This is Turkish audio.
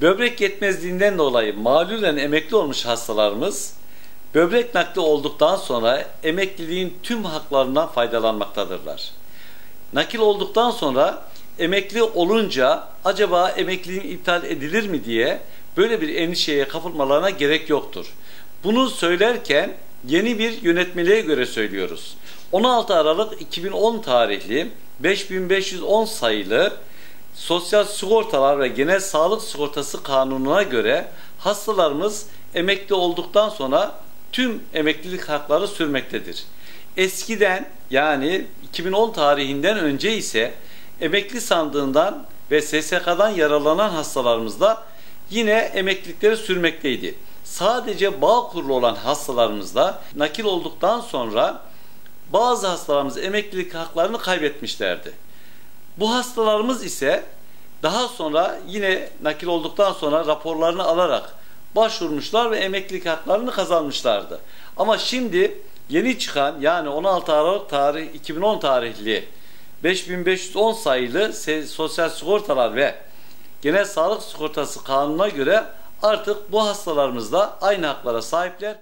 Böbrek yetmezliğinden dolayı malulen emekli olmuş hastalarımız böbrek nakli olduktan sonra emekliliğin tüm haklarından faydalanmaktadırlar. Nakil olduktan sonra emekli olunca acaba emekliliğin iptal edilir mi diye böyle bir endişeye kapılmalarına gerek yoktur. Bunu söylerken yeni bir yönetmeliğe göre söylüyoruz. 16 Aralık 2010 tarihli 5510 sayılı Sosyal Sigortalar ve Genel Sağlık Sigortası Kanunu'na göre hastalarımız emekli olduktan sonra tüm emeklilik hakları sürmektedir. Eskiden yani 2010 tarihinden önce ise emekli sandığından ve SSK'dan yaralanan hastalarımızda yine emeklilikleri sürmekteydi. Sadece bağ kurulu olan hastalarımızda nakil olduktan sonra bazı hastalarımız emeklilik haklarını kaybetmişlerdi. Bu hastalarımız ise daha sonra yine nakil olduktan sonra raporlarını alarak başvurmuşlar ve emeklilik haklarını kazanmışlardı. Ama şimdi yeni çıkan yani 16 Aralık tarih 2010 tarihli 5510 sayılı sosyal sigortalar ve genel sağlık sigortası kanununa göre artık bu hastalarımız da aynı haklara sahipler.